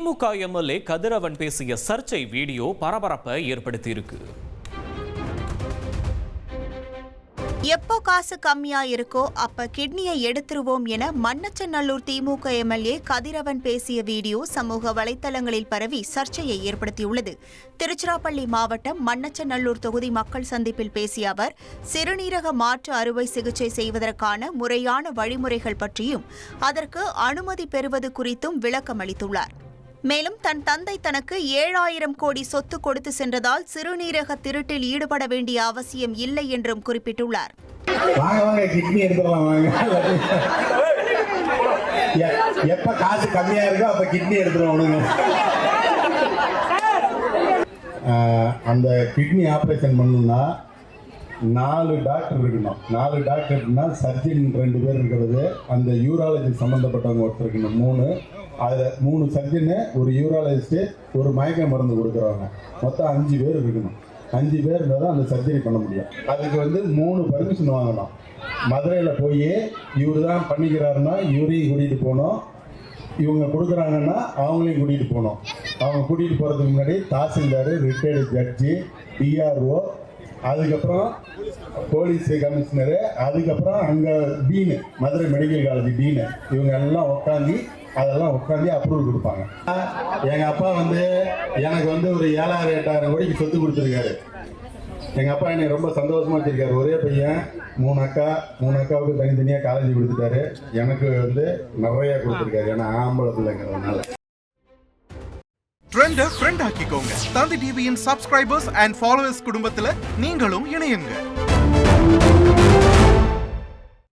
திமுக MLA கதிரவன் பேசிய சர்ச்சை video பரபரப்பை ஏற்படுத்தியிருக்கு. எப்போ காசு கம்மியா இருக்கோ அப்ப கிட்னியை எடுத்துருவோம் என மன்னச்சநல்லூர் திமுக எம்எல்ஏ கதிரவன் பேசிய வீடியோ சமூக வலைதளங்களில் பரவி சர்ச்சையை ஏற்படுத்தியுள்ளது. திருச்சிராப்பள்ளி மாவட்டம் மன்னச்சநல்லூர் தொகுதி மக்கள் சந்திப்பில் பேசிய அவர் சிறுநீரக மாற்று அறுவை சிகிச்சை செய்வதற்கான முறையான வழிமுறைகள் பற்றியும் அதற்கு அனுமதி பெறுவது குறித்தும் விளக்கம் அளித்துள்ளார் மேலும் தன் தந்தை தனக்கு ஏழாயிரம் கோடி சொத்து கொடுத்து சென்றதால் சிறுநீரக திருட்டில் ஈடுபட வேண்டிய அவசியம் இல்லை என்றும் குறிப்பிட்டுள்ளார். எப்ப காசு கம்மியா இருக்கோ அப்ப கிட்னி எடுத்துருவோம் அந்த கிட்னி ஆபரேஷன் பண்ணணும்னா நாலு டாக்டர் இருக்கணும். நாலு டாக்டர்னா சர்ஜன் ரெண்டு பேர் இருக்கிறது. அந்த யூராலஜி சம்மந்தப்பட்டவங்க ஒருத்தர் இருக்கணும். மூணு அதை மூணு சர்ஜனு ஒரு யூராலஜிஸ்ட்டு ஒரு மயக்க மருந்து கொடுக்குறவங்க. மொத்தம் அஞ்சு பேர் இருக்கணும். அஞ்சு பேர் இருந்தால் தான் அந்த சர்ஜரி பண்ண முடியும். அதுக்கு வந்து மூணு பர்மிஷன் வாங்கணும். மதுரையில் போய் இவர் தான் பண்ணிக்கிறாருன்னா இவரையும் கூட்டிகிட்டு போகணும். இவங்க கொடுக்குறாங்கன்னா அவங்களையும் கூட்டிகிட்டு போகணும். அவங்க கூட்டிகிட்டு போகிறதுக்கு முன்னாடி தாசில்தார் ரிட்டையர்டு ஜட்ஜி டிஆர்ஓ அதுக்கப்புறம் போலீஸ் கமிஷனரு அதுக்கப்புறம் அங்கே dean Madurai medical college dean இவங்க எல்லாம் உட்காந்து அதெல்லாம் உட்காந்து அப்ரூவல் கொடுப்பாங்க. எங்கள் அப்பா வந்து எனக்கு வந்து ஒரு ஏழாயிரம் எட்டாயிரம் கோடிக்கு சொத்து கொடுத்துருக்காரு. எங்கள் அப்பா என்னை ரொம்ப சந்தோஷமா வச்சிருக்காரு. ஒரே பையன் மூணு அக்கா மூணு அக்காவுக்கு தனித்தனியாக காலேஜ் கொடுத்துட்டாரு. எனக்கு வந்து நிறைய கொடுத்துருக்காரு. ஏன்னா ஆம்பளை பிள்ளைங்கிறதுனால. ட்ரெண்ட ஃப்ரெண்ட் ஆக்கிக்கோங்க. தந்தி டிவியின் சப்ஸ்கிரைபர்ஸ் அண்ட் ஃபாலோவர்ஸ் குடும்பத்துல நீங்களும் இணையுங்க.